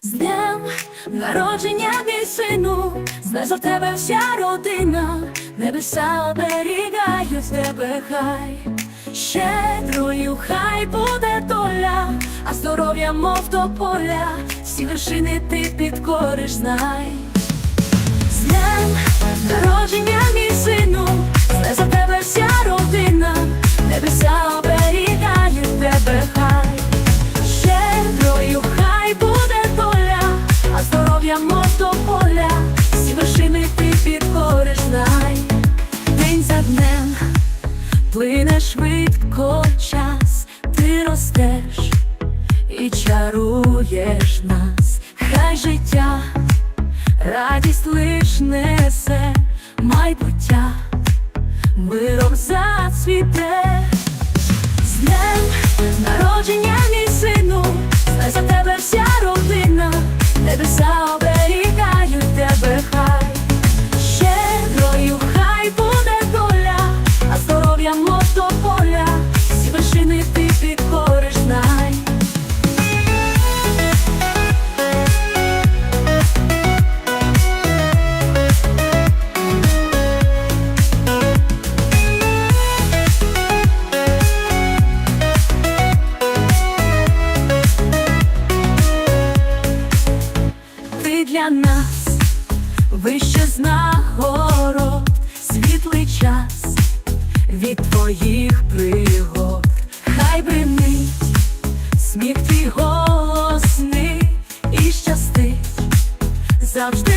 З днем народження мій сину, знай за тебе вся родина, небеса оберігають тебе хай, щедрою хай буде доля, а здоров'я мов до поля, всі вершини ти підкориш, знай. З днем народження мій сину, знай за тебе вся родина, небеса швидко час, ти ростеш і чаруєш нас, хай життя, радість лиш несе майбуття, миром зацвіте. З днем народження мій сину, за тебе вся родина, для нас. Вище з нагород, світлий час від твоїх пригод, хай бринить сміх твій голосний і щастить, завжди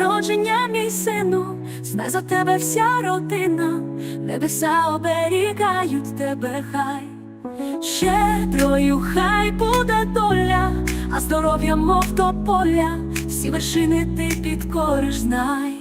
народження мій сину, знай за тебе вся родина, небеса оберігають тебе хай, щедрою хай буде доля, а здоров'я мов до поля, всі вершини ти підкориш, знай.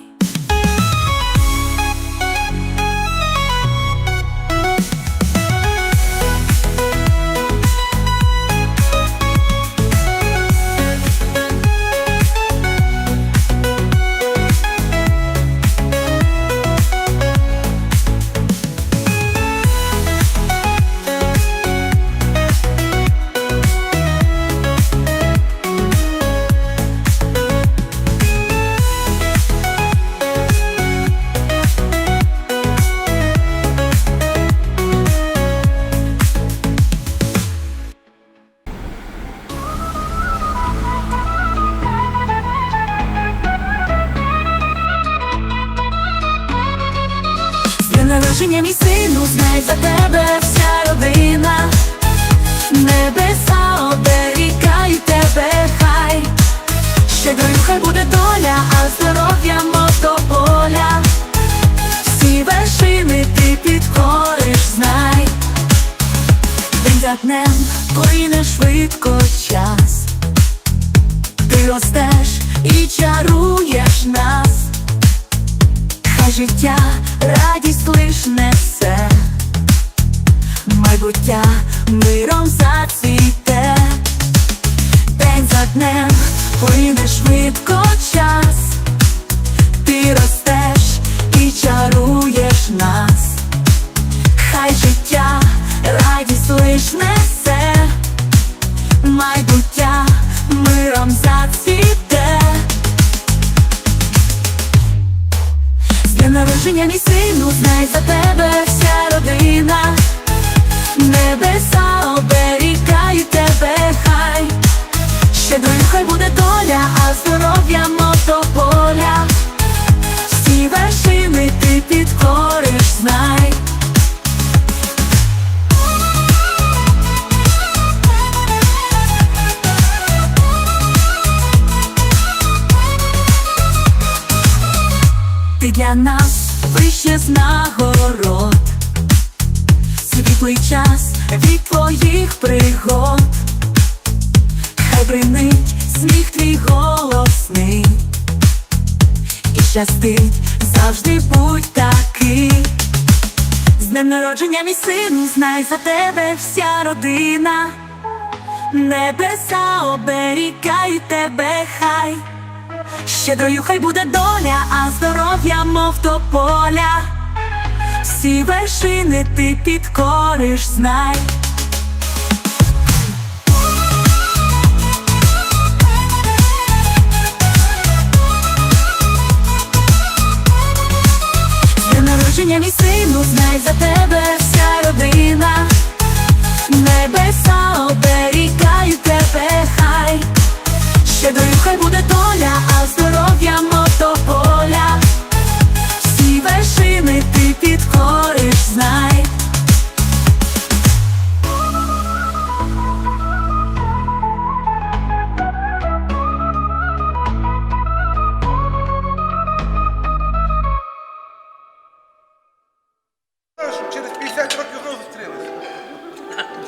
Народження мій сину, знай за тебе вся родина, небеса оберігають тебе хай, щедрою хай буде доля, а здоров'я мов до поля, всі вершини ти підкориш, знай, день за днем плине швидко час, ти ростеш і чаруєш нас. Життя радість лиш несе, майбуття миром зацвіте, день за днем плине швидко час, ти ростеш і чаруєш нас, хай життя радість лиш несе, Народження мій сину, знай за тебе вся родина, небеса оберігають тебе хай, щедрою хай буде доля, а здоров'я мотополя. Поля, всі вершини ти підкориш, знай. Нас вище з нагород, світлий час від твоїх пригод, хай бринить сміх твій голосний, і щастить завжди будь такий. З днем народження, мій сину, знай за тебе вся родина. Небеса оберігають тебе, хай. Щедрою хай буде доля, а здоров'я, мов до поля. Всі вершини ти підкориш, знай.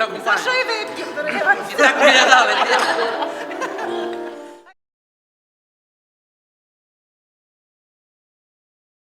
за купання. За що і вип'ємо, дорогі. І так виглядали.